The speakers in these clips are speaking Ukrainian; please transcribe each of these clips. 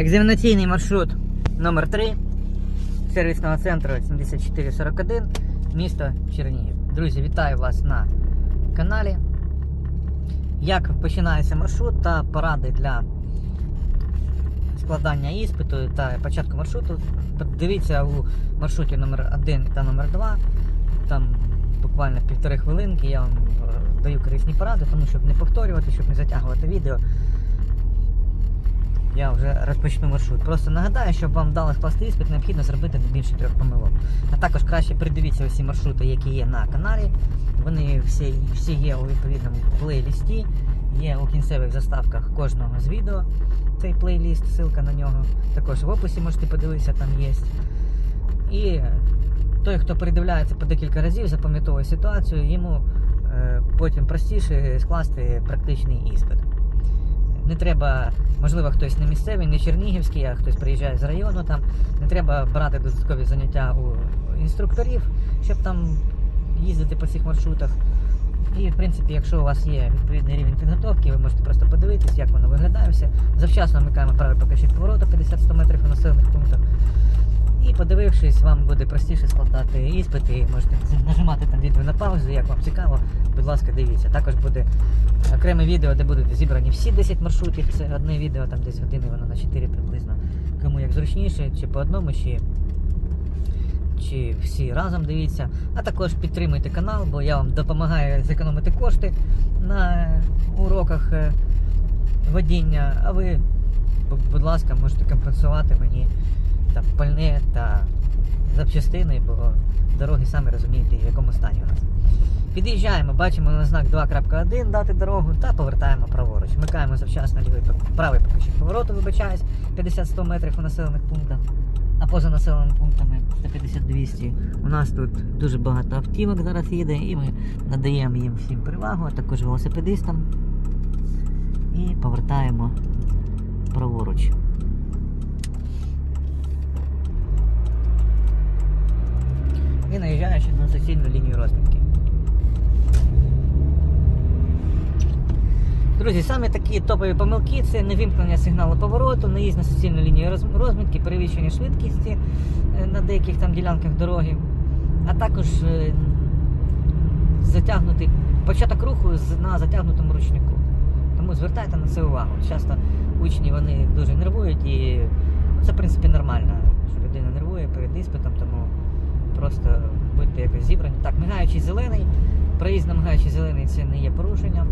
Екзаменаційний маршрут номер 3 сервісного центру 7441, місто Чернігів. Друзі, вітаю вас на каналі. Як починається маршрут та поради для складання іспиту та початку маршруту. Дивіться у маршруті номер 1 та номер 2 Там буквально півтори хвилинки я вам даю корисні поради, тому щоб не повторювати, щоб не затягувати відео. Я вже розпочну маршрут. Просто нагадаю, щоб вам вдало скласти іспит, необхідно зробити не більше трьох помилок. А також краще придивіться усі маршрути, які є на каналі. Вони всі, всі є у відповідному плейлісті, є у кінцевих заставках кожного з відео. Цей плейліст, ссылка на нього. Також в описі можете подивитися, там є. І той, хто передивляється по декілька разів, запам'ятовує ситуацію, йому е, потім простіше скласти практичний іспит. Не треба, можливо, хтось не місцевий, не чернігівський, а хтось приїжджає з району там. Не треба брати додаткові заняття у інструкторів, щоб там їздити по цих маршрутах. І, в принципі, якщо у вас є відповідний рівень підготовки, ви можете просто подивитись, як воно виглядає все. Завчасно вмикаємо правий покажчик повороту 50-100 метрів у населених пунктах. І подивившись, вам буде простіше складати іспити, можете нажимати там відео на паузу, як вам цікаво, будь ласка, дивіться. Також буде окреме відео, де будуть зібрані всі 10 маршрутів. Це одне відео, там десь години, воно на 4 приблизно. Кому як зручніше, чи по одному, чи, чи всі разом дивіться. А також підтримуйте канал, бо я вам допомагаю зекономити кошти на уроках е, водіння. А ви, будь ласка, можете компенсувати мені там пальне та запчастини, бо дороги самі розумієте, в якому стані у нас. Під'їжджаємо, бачимо на знак 2.1 дати дорогу та повертаємо праворуч. Вмикаємо завчасно лівий правий покажчик повороту, вибачаюсь, 50-100 метрів у населених пунктах. А поза населеними пунктами 150-200. У нас тут дуже багато автівок зараз їде, і ми надаємо їм всім перевагу, а також велосипедистам. І повертаємо праворуч. І наїжджаючи на суцільну лінію розмітки. Друзі, саме такі топові помилки це невімкнення сигналу повороту, наїзд на суцільну лінію розмітки, перевищення швидкості е, на деяких там ділянках дороги, а також е, затягнутий початок руху на затягнутому ручнику. Тому звертайте на це увагу. Часто учні вони дуже нервують і це в принципі нормально, що людина нервує перед іспитом, просто будьте якось зібрані. Так, мигаючий зелений, проїзд на мигаючий зелений це не є порушенням.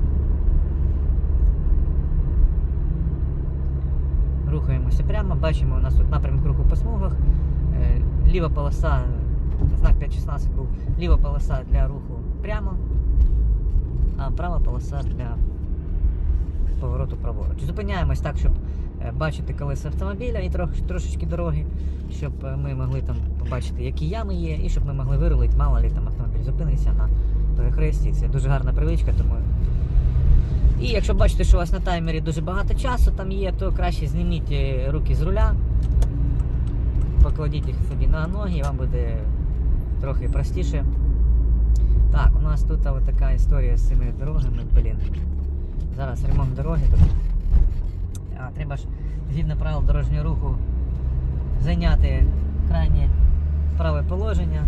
Рухаємося прямо, бачимо, у нас тут напрямок руху по смугах. Е, Ліва полоса, знак 5.16 був, ліва полоса для руху прямо, а права полоса для повороту праворуч. Зупиняємось так, щоб бачити колеса автомобіля і трохи, трошечки дороги, щоб е, ми могли там побачити, які ями є, і щоб ми могли вирулити, мало ли там автомобіль зупинився на перехресті. Це дуже гарна привичка, тому. І якщо бачите, що у вас на таймері дуже багато часу там є, то краще зніміть е, руки з руля, покладіть їх собі на ноги, і вам буде трохи простіше. Так, у нас тут така історія з цими дорогами, блін. Зараз ремонт дороги тут. Треба ж згідно правил дорожнього руху зайняти крайнє праве положення.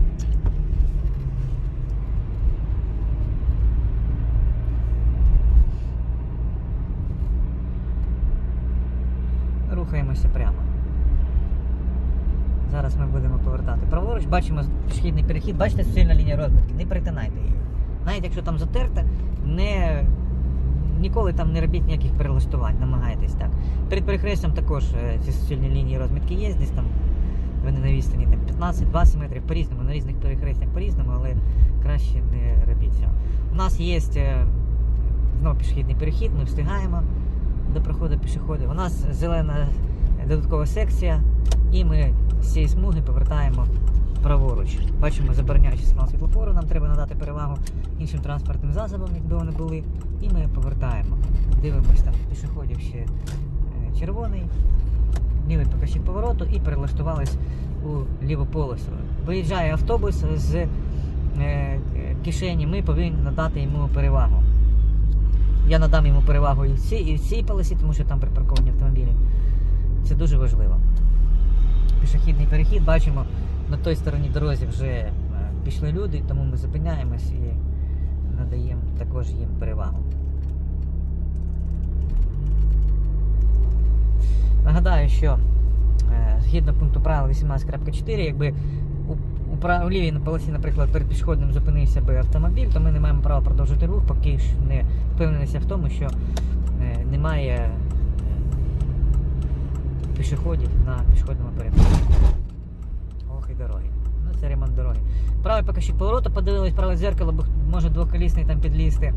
Рухаємося прямо. Зараз ми будемо повертати праворуч, бачимо пішохідний перехід, бачите суцільна лінія розмітки, не перетинайте її. Навіть якщо там затерте, не, ніколи там не робіть ніяких перелаштувань, намагайтесь так. Перед перехрестям також е, ці суцільні лінії розмітки є, десь там вони на відстані 15-20 метрів по-різному, на різних перехрестях по-різному, але краще не робіть цього. У нас є е, знову пішохідний перехід, ми встигаємо до проходу пішоходів. У нас зелена додаткова секція, і ми з цієї смуги повертаємо праворуч. Бачимо забороняючий сигнал світлофору, нам треба надати перевагу іншим транспортним засобам, якби вони були, і ми повертаємо. Дивимось там пішоходів ще е, червоний, лівий покажчик повороту і перелаштувались у ліву полосу. Виїжджає автобус з е, е, кишені, ми повинні надати йому перевагу. Я надам йому перевагу і в цій, і в цій полосі, тому що там припарковані автомобілі. Це дуже важливо. Пішохідний перехід, бачимо, на той стороні дорозі вже е, пішли люди, тому ми зупиняємось і надаємо також їм перевагу. Нагадаю, що е, згідно пункту правил 18.4, якби у, лівій полосі, наприклад, перед пішохідним зупинився би автомобіль, то ми не маємо права продовжити рух, поки не впевнилися в тому, що е, немає пішоходів на пішохідному переході. Ох і дороги. Ну це ремонт дороги. Правий покажчик повороту, подивились праве дзеркало, бо може двоколісний там підлізти.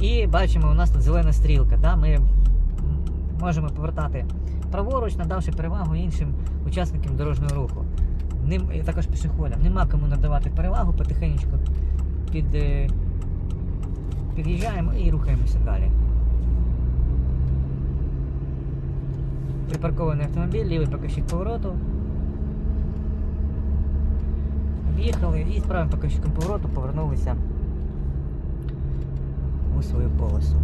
І бачимо, у нас тут зелена стрілка. Да? Ми можемо повертати праворуч, надавши перевагу іншим учасникам дорожнього руху. Ним, і також пішоходам. Нема кому надавати перевагу, потихеньку під, е, під'їжджаємо і рухаємося далі. Припаркований автомобіль, лівий покажчик повороту. Об'їхали і з правим покажчиком повороту повернулися у свою полосу.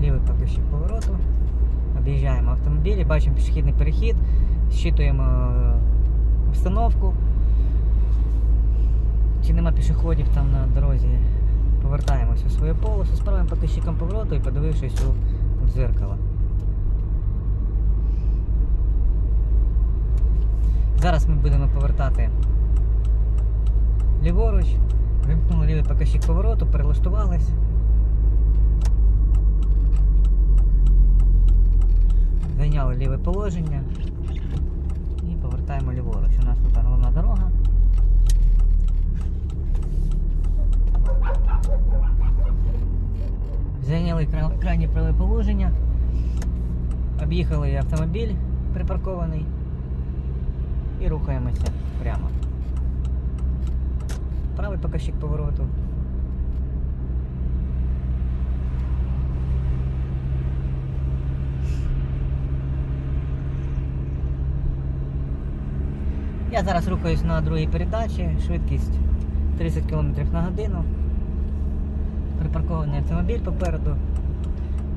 Лівий покажчик повороту. Об'їжджаємо автомобілі, бачимо пішохідний перехід, щитуємо е, обстановку. Чи нема пішоходів там на дорозі? Повертаємось у свою полосу з правим покажчиком повороту і подивившись у дзеркало. Зараз ми будемо повертати ліворуч, вимкнули лівий покажчик повороту, перелаштувались. Зайняли ліве положення і повертаємо ліворуч. У нас тут головна дорога. Зайняли кра- крайнє праве положення. Об'їхали автомобіль припаркований і рухаємося прямо. Правий покажчик повороту. Я зараз рухаюсь на другій передачі, швидкість 30 км на годину. Припаркований автомобіль попереду,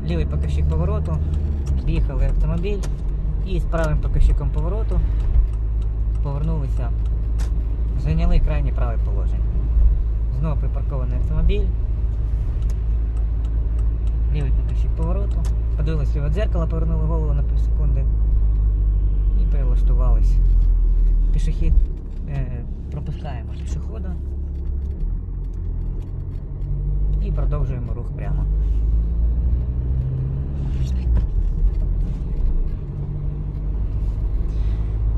лівий покажчик повороту, в'їхали автомобіль. І з правим покажчиком повороту повернулися, зайняли крайнє праве положення. Знову припаркований автомобіль, лівий покажчик повороту, подивилися ліве дзеркало, повернули голову на півсекунди і перелаштувались. Пішохід е, пропускаємо пішохода і продовжуємо рух прямо.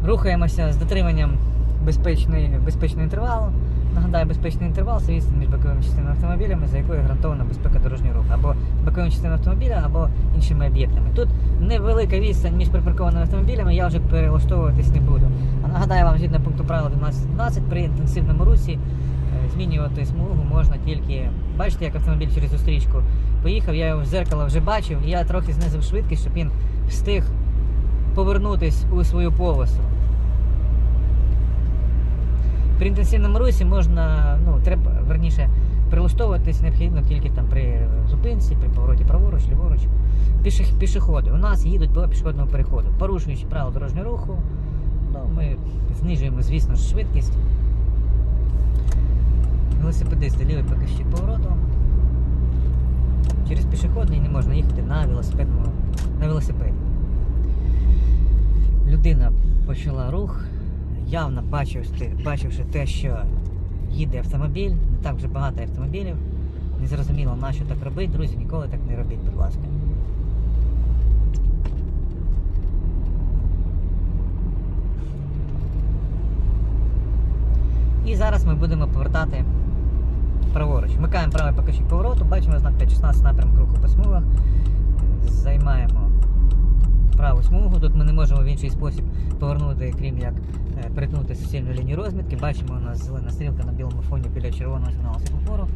Рухаємося з дотриманням безпечної, безпечного інтервалу. Нагадаю, безпечний інтервал це відстань між боковими частинами автомобілями, за якою гарантована безпека дорожнього руху, або боковими частинами автомобіля, або іншими об'єктами. Тут невелика відстань між припаркованими автомобілями, я вже перелаштовуватись не буду. А нагадаю вам, згідно пункту правил 12.12, при інтенсивному русі змінювати смугу можна тільки. Бачите, як автомобіль через зустрічку поїхав, я його в зеркало вже бачив, і я трохи знизив швидкість, щоб він встиг повернутись у свою полосу. При інтенсивному русі можна, ну, треба, верніше, прилаштовуватись необхідно тільки там при зупинці, при повороті праворуч, ліворуч. Піших, пішоходи у нас їдуть по пішохідному переходу. Порушуючи правила дорожнього руху, ну, ми знижуємо, звісно швидкість. Велосипедисти лівий покажчик повороту. Через пішохідний не можна їхати на велосипедному на велосипеді. Людина почала рух, явно бачивши, бачивши те, що їде автомобіль, не так вже багато автомобілів. Не зрозуміло, на що так робити. Друзі, ніколи так не робіть, будь ласка. І зараз ми будемо повертати праворуч. Вмикаємо правий покажчик повороту, бачимо знак 516 напрямок руху по смугах. Займаємо праву смугу. Тут ми не можемо в інший спосіб повернути, крім як е, перетнути суцільну лінію розмітки. Бачимо, у нас зелена стрілка на білому фоні біля червоного сигналу світлофору.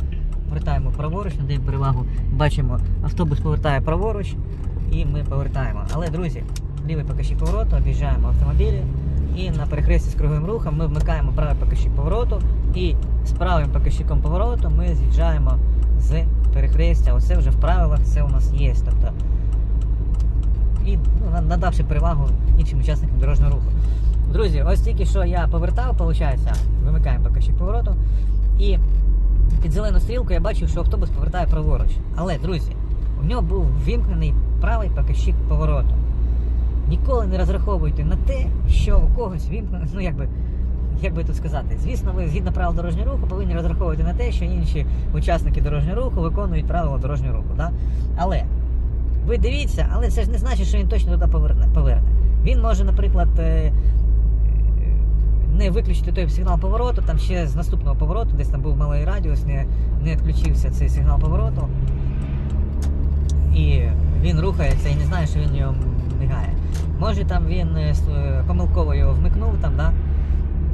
Повертаємо праворуч, надаємо перевагу. Бачимо, автобус повертає праворуч і ми повертаємо. Але, друзі, лівий покажчик повороту, об'їжджаємо автомобілі, і на перехресті з круговим рухом ми вмикаємо правий покажчик повороту і з правим покажчиком повороту ми з'їжджаємо з перехрестя. Оце вже в правилах це у нас є. Тобто, і ну, надавши перевагу іншим учасникам дорожнього руху. Друзі, ось тільки що я повертав, виходить, вимикаємо покажчик повороту. І під зелену стрілку я бачив, що автобус повертає праворуч. Але, друзі, у нього був вімкнений правий покажчик повороту. Ніколи не розраховуйте на те, що у когось вімкнений, ну якби. Як би тут сказати, звісно, ви згідно правил дорожнього руху повинні розраховувати на те, що інші учасники дорожнього руху виконують правила дорожнього руху. Да? Але ви дивіться, але це ж не значить, що він точно туди поверне. поверне. Він може, наприклад, е, не виключити той сигнал повороту, там ще з наступного повороту, десь там був малий радіус, не, не відключився цей сигнал повороту. І він рухається і не знає, що він його мигає. Може там він е, е, помилково його вмикнув там, да?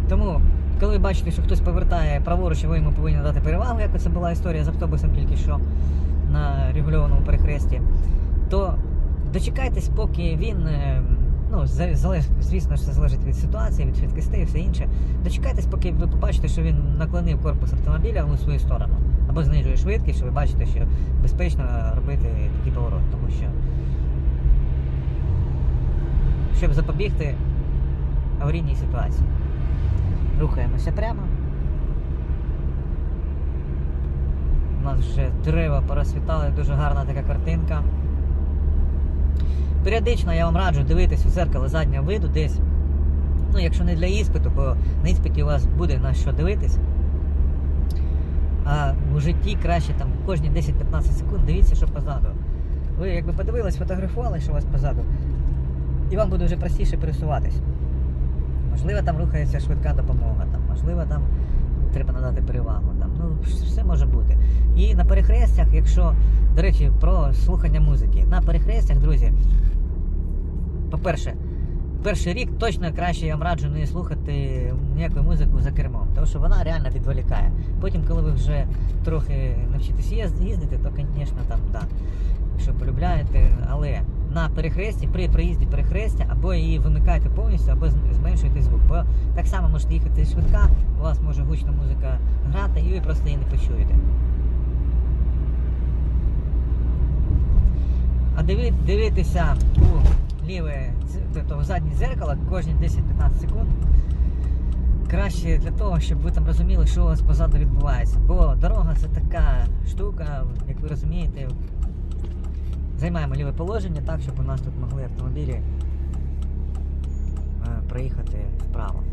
Тому, коли ви бачите, що хтось повертає праворуч, ви йому повинні дати перевагу, як це була історія з автобусом тільки що на регульованому перехресті, то дочекайтесь, поки він. е, Ну, звісно, що це залежить від ситуації, від швидкостей і все інше. Дочекайтесь, поки ви побачите, що він наклонив корпус автомобіля у свою сторону. Або знижує швидкість, що ви бачите, що безпечно робити такий поворот, тому що щоб запобігти аварійній ситуації. Рухаємося прямо. У нас вже дерева порозсвітали, дуже гарна така картинка. Періодично я вам раджу дивитись у зеркало заднього виду десь. Ну, якщо не для іспиту, бо на іспиті у вас буде на що дивитись. А у житті краще там кожні 10-15 секунд дивіться, що позаду. Ви якби подивились, фотографували, що у вас позаду, і вам буде вже простіше пересуватись. Можливо, там рухається швидка допомога, там, можливо, там треба надати перевагу. Там, ну, все може бути. І на перехрестях, якщо, до речі, про слухання музики. На перехрестях, друзі, по-перше, перший рік точно краще я вам раджу не слухати ніяку музику за кермом, тому що вона реально відволікає. Потім, коли ви вже трохи навчитесь їз- їздити, то, звісно, там, да, якщо полюбляєте, але на перехресті, при приїзді перехрестя, або її вимикайте повністю, або з- зменшуйте звук. Бо так само можете їхати швидка, у вас може гучна музика грати, і ви просто її не почуєте. А диви, дивитися у ліве тобто в заднє дзеркало кожні 10-15 секунд краще для того, щоб ви там розуміли, що у вас позаду відбувається. Бо дорога це така штука, як ви розумієте, займаємо ліве положення так, щоб у нас тут могли автомобілі е, проїхати вправо.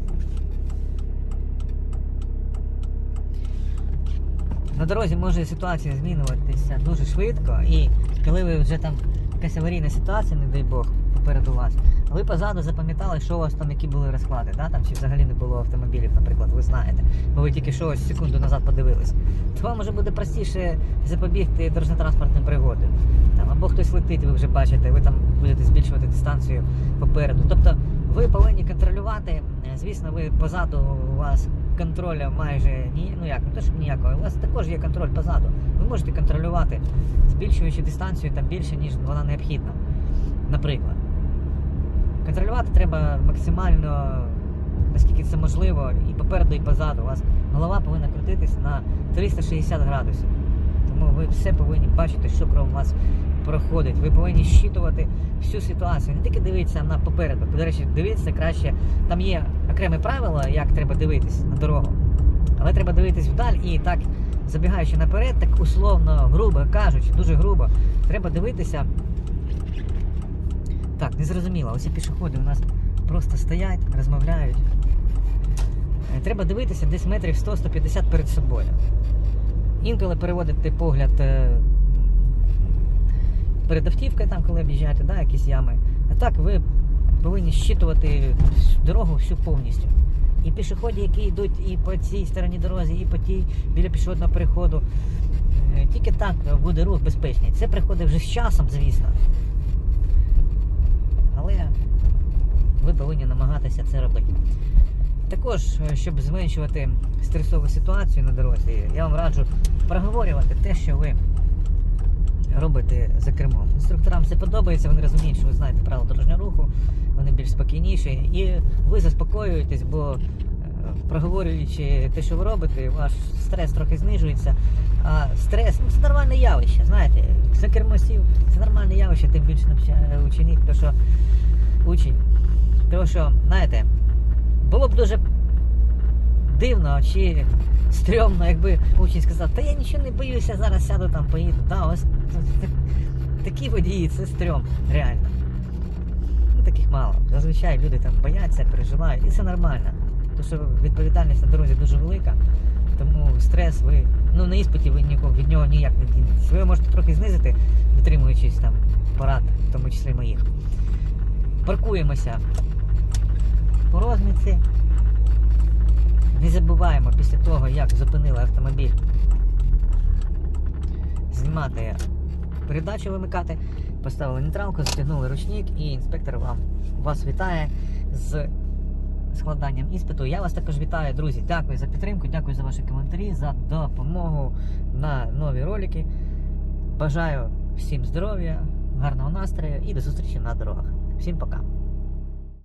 На дорозі може ситуація змінюватися дуже швидко, і коли ви вже там якась аварійна ситуація, не дай Бог, попереду вас, ви позаду запам'ятали, що у вас там які були розклади, да? там чи взагалі не було автомобілів, наприклад, ви знаєте, бо ви тільки що ось секунду назад подивились, то вам вже буде простіше запобігти дорожньо-транспортним пригодам. Там, або хтось летить, ви вже бачите, ви там будете збільшувати дистанцію попереду. Тобто ви повинні контролювати, звісно, ви позаду у вас контролю майже ні, ну як, не те, щоб ніякого, у вас також є контроль позаду. Ви можете контролювати, збільшуючи дистанцію там більше, ніж вона необхідна. Наприклад. Контролювати треба максимально, наскільки це можливо, і попереду, і позаду. У вас голова повинна крутитись на 360 градусів. Тому ви все повинні бачити, що крім вас проходить. Ви повинні щитувати всю ситуацію. Не тільки дивитися на попереду. До речі, дивитися краще. Там є окреме правило, як треба дивитись на дорогу. Але треба дивитись вдаль і так, забігаючи наперед, так условно, грубо кажучи, дуже грубо, треба дивитися. Так, незрозуміло, оці пішоходи у нас просто стоять, розмовляють. Е, Треба дивитися десь метрів 100-150 перед собою. Інколи переводити погляд е, перед автівкою, там, коли об'їжджаєте, да, якісь ями. А так ви повинні щитувати дорогу всю повністю. І пішоходи, які йдуть і по цій стороні дорозі, і по тій біля пішохідного переходу. Е, Тільки так буде рух безпечний. Це приходить вже з часом, звісно. Але ви повинні намагатися це робити. Також, е, щоб зменшувати стресову ситуацію на дорозі, я вам раджу проговорювати те, що ви робите за кермом. Інструкторам це подобається, вони розуміють, що ви знаєте правила дорожнього руху, вони більш спокійніші, і ви заспокоюєтесь, бо е, проговорюючи те, що ви робите, ваш стрес трохи знижується. А стрес ну, це нормальне явище, знаєте, за кермо сів, це нормальне явище, тим більше навчає ученик, то що учень. Тому що, знаєте, було б дуже дивно чи стрьомно, якби учень сказав, та я нічого не боюся, зараз сяду там, поїду. Да, ось такі водії, це стрьом, реально. Ну, таких мало. Зазвичай люди там бояться, переживають, і це нормально. Тому що відповідальність на дорозі дуже велика, тому стрес ви, ну на іспиті ви нікого від нього ніяк не дінетесь. Ви можете трохи знизити, дотримуючись там порад, в тому числі моїх. Паркуємося по розмітці. Не забуваємо після того, як зупинили автомобіль, знімати передачу вимикати, поставили нейтралку, затягнули ручник і інспектор вам вас вітає з складанням іспиту. Я вас також вітаю, друзі. Дякую за підтримку, дякую за ваші коментарі, за допомогу на нові ролики. Бажаю всім здоров'я, гарного настрою і до зустрічі на дорогах. Всім пока!